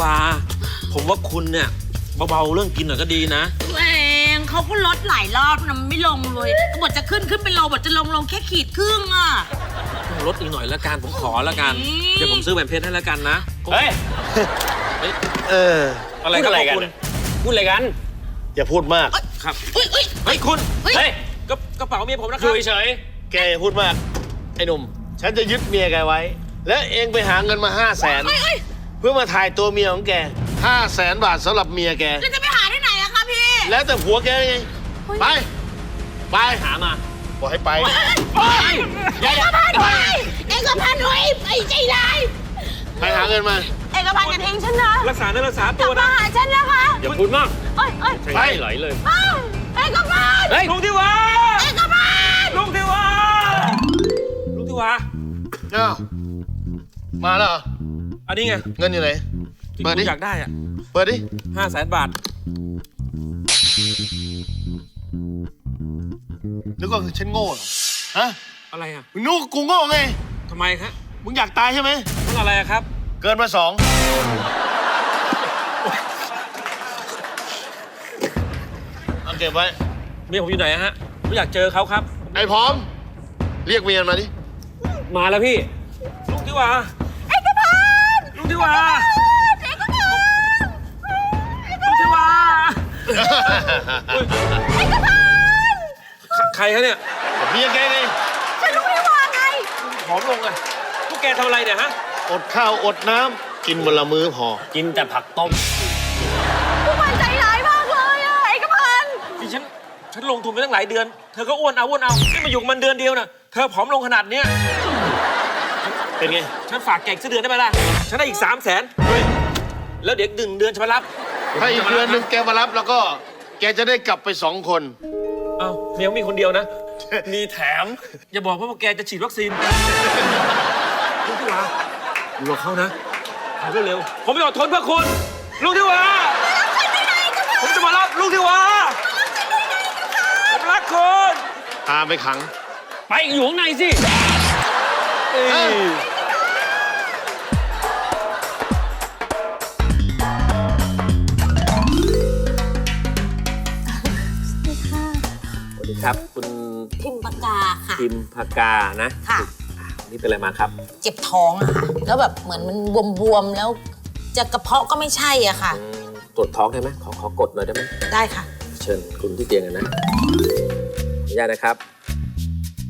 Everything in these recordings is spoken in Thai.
วา ผมว่าคุณเนี่ยเบาๆเรื่องกินหน่อยก็ดีนะตัวเองเขาก็ลดหลายรอบนะมันไม่ลงเลยบทจะขึ้นขึ้นเป็นโลบทจะลงลงแค่ขีดครึ่งอะลดอีกหน่อยละกันผมขอละกันอืมเดี๋ยวผมซื้อแหวนเพชรให้ละกันนะเฮ้ยเอ้ยเอออะไรพูดอะไรกันคุณพูดอะไรกันอย่าพูดมากครับเฮ้ยเฮ้ยเฮ้ยคุณเฮ้ยเฮ้ยกระกระเป๋าเมียผมนะคอรับยู่เฉยแกอย่าพูดมากไอ้หนุ่มฉันจะยึดเมียแกไว้ แล้วเองไปหาเงินมาห้าแสน เฮ้ยเฮ้ยเพื่อมาถ่ายตัวเมียของแกห้าแสนบาทสำหรับเมียแก แล้วจะไปหาที่ไหนอะคะพี่แล้วแต่ผัวแกไง ไป ไปๆหามาบอกให้ไปเอกพันธ์เฮ้ยเอกพันธ์เฮ้ยไอ้ใจร้ายไปหาเงินมา เอกพันธ์อย่าทิ้งฉันนะรักษาเนื้อรักษากลัตับวมานะ หาฉันนะคะอย่าพูดมากเอ้ยเอ้ยใช่ไหลเลย อ้าวเอกพันธ์เฮ้ย ลุงที่วาเอกพันธ์ลุงที่วาลุงที่วาอ้าว มาแล้วเหรออันนี้ไงเงินอยู่ไหน ที่เปิดคุดิณอยากได้อะเปิดดิ ห้าแสนบาท นึกว่าฉันโง่เหรอ ฮะ อะไรอะมึงนึกว่ากูโง่ไง ทำไมครับมึงอยากตายใช่ไหม มันอะไรอะครับ เกินมาสองเอาเก็บไว้ เมียผมอยู่ไหนอะฮะผมอยากเจอเขาครับ ไอ้พร้อม เรียกเมียมาดิ มาแล้วพี่ ลุงที่วาเอกพันลุงที่วาลุงที่วาใครเขาเนี่ยเมียแกไงฉันรู้ไม่ว่าไงผอมลงอะพวกแกทำอะไรเนี่ยฮะ อดข้าวอดน้ำกินวันละมื้อพอ กินแต่ผักต้มพวกมันใจร้ายมากเลยอะเอกพันธ์ดิฉันฉันลงทุนไปตั้งหลายเดือน เธอก็อ้วนเอาอ้วนเอานี่มาอยู่กับมันเดือนเดียวน่ะ เธอผอมลงขนาดเนี้ย เป็นไง ฉันฝากแกอีกสักเดือนได้ไหมล่ะ ฉันได้อีกสามแสนแล้วเดี๋ยวดึงเดือนจะมารับถ้าอีกเดือนหนึงแกมารับแล้วก็แกจะได้กลับไปสองคน เอ้าเมียมีคนเดียวนะ มีแถม อย่าบอกว่าแกจะฉีดวัคซีนลุงที่วาอยู่กับเขานะทำเร็วๆผมไม่อดทนเพื่อคุณลุงที่วาผมจะมารับลุงที่วาผมรักคุณพาไปขัง ไปอยู่ข้างในสิ ครับ คุณพิมพ์ปากกาค่ะ พิมพากานะค่ะนี่เป็นอะไรมาครับ เจ็บท้องอะค่ะ แล้วแบบเหมือนมันบวมๆ แล้วจะกระเพาะก็ไม่ใช่อะค่ะ อืมตรวจท้องได้ไหมขอขอกดหน่อยได้ไหมได้ค่ะ เชิญคุณที่เตียงกันนะขออนุญาตนะครับ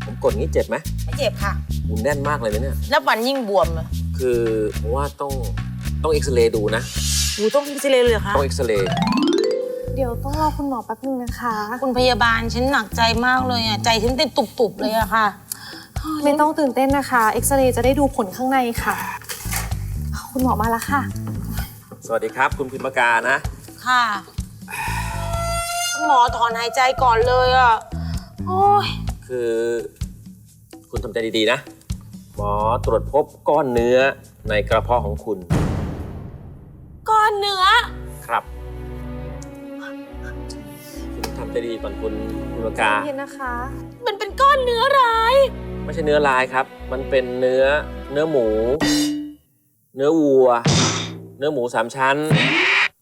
ผมกดงี้เจ็บไหมไม่เจ็บค่ะ อุ่นแน่นมากเลยนะเนี่ยแล้ววันยิ่งบวมเลยคือผมว่าต้องต้องเอ็กซเรย์ดูนะหนูต้องพิจารณาเลยเหรอคะต้องเอ็กซเรย์ เดี๋ยวต้องรอคุณหมอแป๊บนึงนะคะ คุณพยาบาลฉันหนักใจมากเลยอะใจฉันเต้นตุบๆเลยอะค่ะ ไม่ต้องตื่นเต้นนะคะ เอ็กซเรย์จะได้ดูผลข้างในค่ะ คุณหมอมาแล้วค่ะ สวัสดีครับ คุณพิมพากานะ ค่ะคุณหมอถอนหายใจก่อนเลยอะโอ้ยคือคุณทำใจดีๆนะ หมอตรวจพบก้อนเนื้อในกระเพาะของคุณ ก้อนเนื้อ ครับคุณทำใจดีก่อนคุณพิมพากาเย็นนะคะ มันเป็นก้อนเนื้อร้าย ไม่ใช่เนื้อลายครับ มันเป็นเนื้อเนื้อหมู เนื้อวัว เนื้อหมูสามชั้น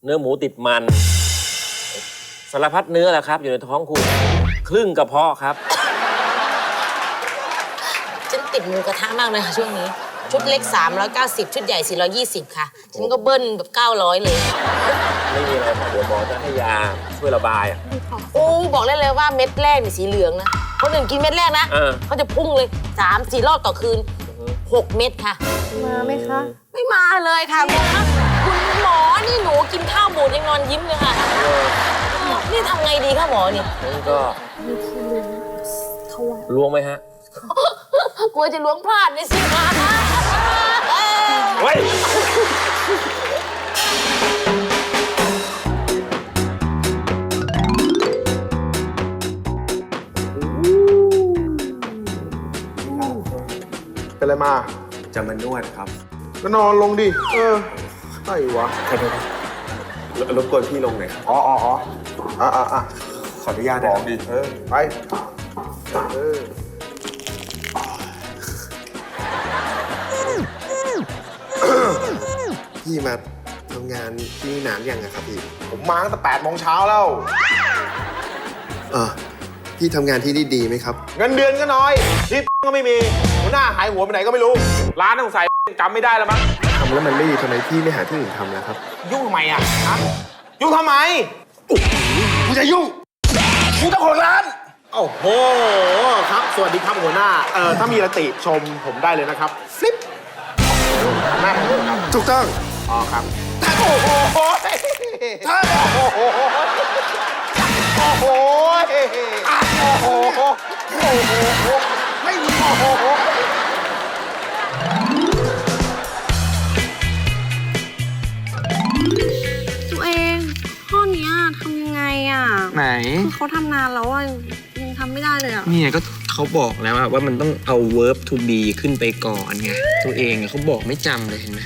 เนื้อหมูติดมัน สารพัดเนื้อแหละครับ อยู่ในท้องคุณ ครึ่งกระเพาะครับ ฉันติดหมูกระทะมากเลยค่ะช่วงนี้ ชุดเล็ก 390 ชุดใหญ่ 420 ค่ะ ฉันก็เบิ้ลแบบ 900 เลย ไม่มีอะไรครับเดี๋ยวหมอจะให้ยาช่วยระบายอะโอ้บอกได้เลยว่าเม็ดแรกนี่สีเหลืองนะคนอื่นกินเม็ดแรกนะเออ เขาจะพุ่งเลย3 4รอบต่อคืน6เม็ดค่ะ มาไหมคะ ไม่มาเลยค่ะคุณคะคุณหมอนี่หนูกินข้าวหมูยังนอนยิ้มเลยค่ะนี่ทำไงดีคะหมอนี่นั่นก็มีทีลุงเขาไว้ล้วงไหมฮะกลัวจะล้วงพลาดเลยสิคะ เฮ้ย อะไรมา จะมานวดครับก็นอนลงดิ เออไอ้วะขอโทษครับรรบกวนพี่ลงหน่อยครับอ๋ออ๋ออ๋ออะอะอะขออนุญาตบนะอคกรับดิเออไปเออพี่มาำงานที่นี่นานยังอะครับพี่ ผมมาตั้งแต่แปดโมงเช้าแล้ว เออพี่ทำงานที่นี่ดีไหมครับ เงินเดือนก็น้อยที่ก็ไม่มี หัวหน้าหายหัวไปไหนก็ไม่รู้ ร้านต้องใส่จำไม่ได้แล้วมั้งทำแล้วมันไม่ดีทำไมพี่ไม่หาที่อื่นทำล่ะครับ ยุ่งทำไมอะฮะยุ่งทำไมกูจะยุ่งกูเจ้าของร้าน โอ้โห ครับ สวัสดีครับหัวหน้า เอ่อ ถ้ามีรติชมผมได้เลยนะครับฟลิปหน้าผมครับถูกต้อง อ๋อครับ โอ้โหท่านโอ้โห โอ้โห โอ้โห โอ้โห ไม่มีโอ้โห ไหน คือเขาทำนานแล้วอะยังทำไม่ได้เลยอะเนี่ยก็เขาบอกแล้วอะว่ามันต้องเอา verb to be ขึ้นไปก่อนไงตัวเองอะเขาบอกไม่จำเลยเห็นไหม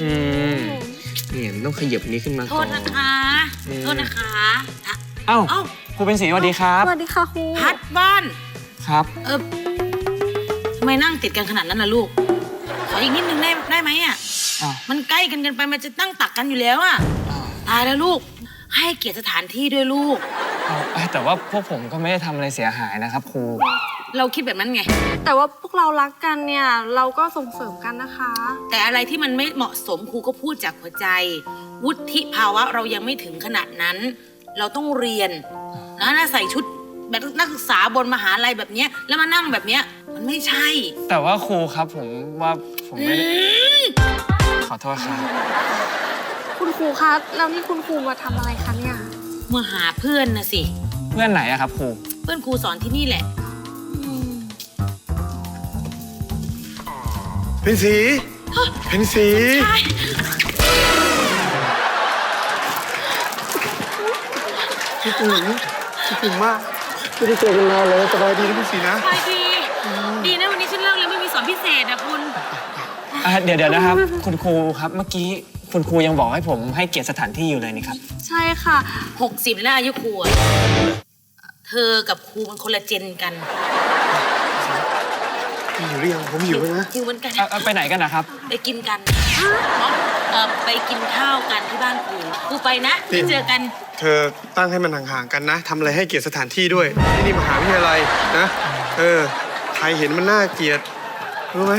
อืมเนี่ยมันต้องขยับนี้ขึ้นมาโทก่อษน นะคะอืม โทษนะคะอะเอ้าเอ้าครูเป็นสีสวัสดีครับ สวัสดีค่ะครูพัดบ้าน ครับ เออทำไมนั่งติดกันขนาดนั้นล่ะลูก ขออีกนิดนึงได้ได้ไหมอะ อ้าว มันใกล้กันเกันไปมันจะตั้งตักกันอยู่แล้วอะตายแล้วลูก ให้เกียรติสถานที่ด้วยลูก เอาแต่ว่าพวกผมก็ไม่ได้ทำอะไรเสียหายนะครับครู เราคิดแบบนั้นไง แต่ว่าพวกเรารักกันเนี่ย เราก็ส่งเสริมกันนะคะ แต่อะไรที่มันไม่เหมาะสมครูก็พูดจากหัวใจ วุฒิภาวะเรายังไม่ถึงขนาดนั้น เราต้องเรียนนะถ้าใส่ชุดแบบนักศึกษาบนมหาลัยแบบเนี้ยแล้วมานั่งแบบเนี้ยมันไม่ใช่แต่ว่าครูครับผมว่าผมไม่ได้ขอโทษครับ คุณครูคะแล้วนี่คุณครูมาทำอะไรคะเนี่ยมาหาเพื่อนนะสิ เพื่อนไหนอะครับครู เพื่อนครูสอนที่นี่แหละเป็นสีเป็นสีคิดถึงคิดถึงมากไม่ได้เจอกันนานเลยสบายดีนะพี่สีนะไปดีดีนะวันนี้ฉันเลิกแล้วไม่มีสอนพิเศษนะคุณ อะเดี๋ยวเดี๋ยวนะครับ คุณครูครับเมื่อกี้ คุณครูยังบอกให้ผมให้เกียรติสถานที่อยู่เลยนี่ครับ ใช่ค่ะ 60แล้วอายุครูอะเธอกับครูมันคนละเจนกันอยู่หรือยังผมหิวแล้วนะอยู่เหมือนกัน เอ่อเอ่อไปไหนกันนะครับ ไปกินกันเออไปกินข้าวกันที่บ้านครูครูไปนะไปเจอกัน เธอตั้งให้มันห่างๆกันนะทำอะไรให้เกียรติสถานที่ด้วยที่นี่มหาวิทยาลัยนะ เออ ใครเห็นมันน่าเกลียดรู้ไหม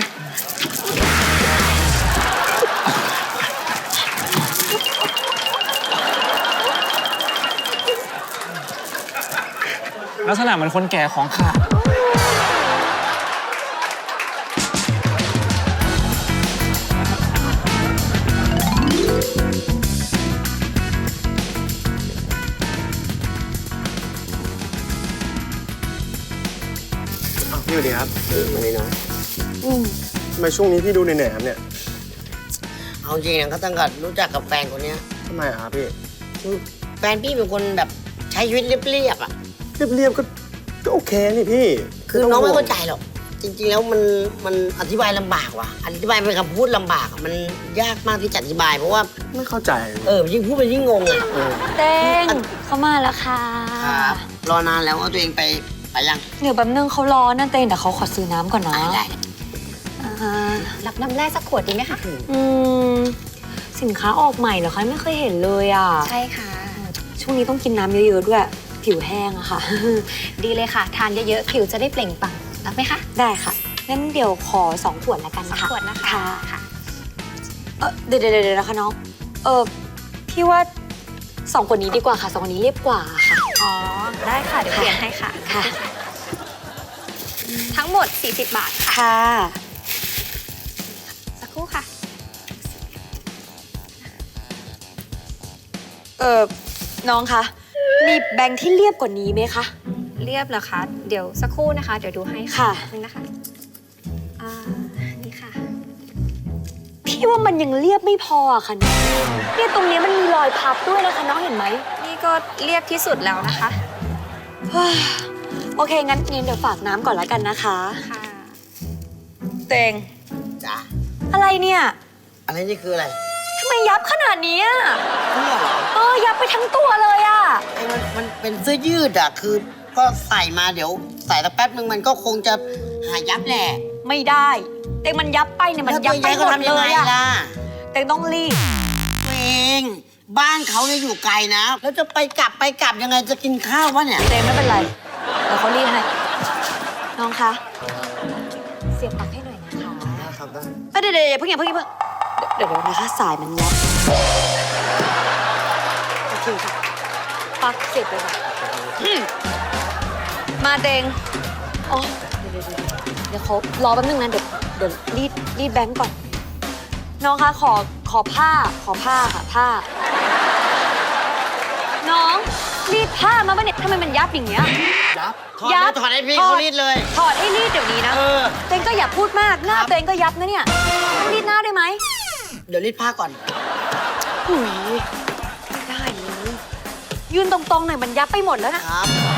ลักษณะเหมือนคนแก่ของขาดอ้าวพี่สวัสดีครับวันนี้น้องทำไมช่วงนี้พี่ดูเหนื่อยๆครับเนี่ยเอาจริงนะก็ตั้งแต่รู้จักกับแฟนคนเนี้ยทำไมอะครับพี่ คือแฟนพี่เป็นคนแบบใช้ชีวิตเรียบๆอะ เรียบๆก็ก็โอเคนี่พี่คือน้องไม่เข้าใจหรอก จริง ๆ แล้วมันมันอธิบายลำบากว่ะ อธิบายเป็นคำพูดลำบากอะมันยากมากที่จะอธิบาย เพราะว่าไม่เข้าใจเออยิ่งพูดมันยิ่งงงอะเต้งเขามาแล้วค่ะครับรอนานแล้วเอาตัวเองไปไปยังเดี๋ยวแป๊บนึงเขารอนั่นเต้งแต่เขาขอซื้อน้ำก่อนนะได้อ่ารับน้ำแร่สักขวดดีไหมคะ อืมสินค้าออกใหม่เหรอคะไม่เคยเห็นเลยอะ ใช่ค่ะ ช่วงนี้ต้องกินน้ำเยอะๆด้วย ผิวแห้งอะค่ะ ดีเลยค่ะ ทานเยอะๆ ผิวจะได้เปล่งปลั่งรับไหมคะได้ค่ะ งั้นเดี๋ยวขอสองขวดแล้วกันสองค่ะขวดนะคะค่ะค่ะ เออเดี๋ยวเดี๋ยวเดี๋ยวนะคะน้อง เออพี่ว่าสองขวดนี้ดีกว่าค่ะสองขวดนี้เรียบกว่าค่ะ อ๋อ ได้ค่ะ เดี๋ยวเปลี่ยนให้ค่ะ ค่ะ ทั้งหมด 40 บาท ค่ะค่ะสักครู่ค่ะ เออน้องคะ มีแบงค์ที่เรียบกว่านี้ไหมคะ เรียบเหรอคะ เดี๋ยวสักครู่นะคะ เดี๋ยวดูให้ค่ะ นึงนะคะอ่านี่ค่ะ พี่ว่ามันยังเรียบไม่พออะค่ะน้องเนี่ยตรงเนี้ยมันมีรอยพับด้วยนะคะ น้องเห็นไหมนี่ก็เรียบที่สุดแล้วนะคะ เฮ้ยโอเค งั้นงั้นเดี๋ยวฝากน้ำก่อนแล้วกันนะคะ ค่ะ เตงจ้าอะไรเนี่ยอะไรนี่คืออะไรทำไมยับขนาดนี้อะเสื้อเหรอเออยับไปทั้งตัวเลยอะไอ้มันมันเป็นเสื้อยืดอะคือก็ใส่มาเดี๋ยว ใส่สักแป๊บนึงมันก็คงจะหายยับแหละไม่ได้เตงมันยับไปเนี่ยมันแล้วยับตัวไปใหญ่หก็มดทำเลยังไงยอะล่ะเตงต้องรีบแหมเอง บ้านเขาเนี่ยอยู่ไกลนะ แล้วจะไปกลับไปกลับยังไงจะกินข้าววะเนี่ยเจมไม่เป็นไรเดี๋ยวเขารีดให้น้องคะเสียบปลั๊กให้หน่อยนะคะ ครับได้ เอ้ยเดี๋ยวเดี๋ยวอย่าเพิ่งอย่าเพิ่งอย่าเพิ่ง เดี๋ยวเดี๋ยวนะคะสายมันยัดโอเคค่ะปลั๊กเสียบเลยค่ะอืมมาเตงอ๋อเดี๋ยวเดี๋ยวเดี๋ยวเดี๋ยวเขารอแป๊บนึงนะเดี๋ยวเดี๋ยวรีดรีดแบงก์ก่อน น้องคะขอขอผ้าขอผ้าค่ะผ้า น้องรีดผ้ามาปะเนี่ยทำไมมันยับอย่างเงี้ยถอดเลยถอดให้พี่เขารีดเลย ถอดให้รีดเดี๋ยวนี้นะ เออ เตงก็อย่าพูดมากหน้าเตงก็ยับนะเนี่ยต้องรีดหน้าได้ไหม เดี๋ยวรีดผ้าก่อน หุยไม่ได้เลยยืนตรงๆหน่อยมันยับไปหมดแล้วนะ ครับ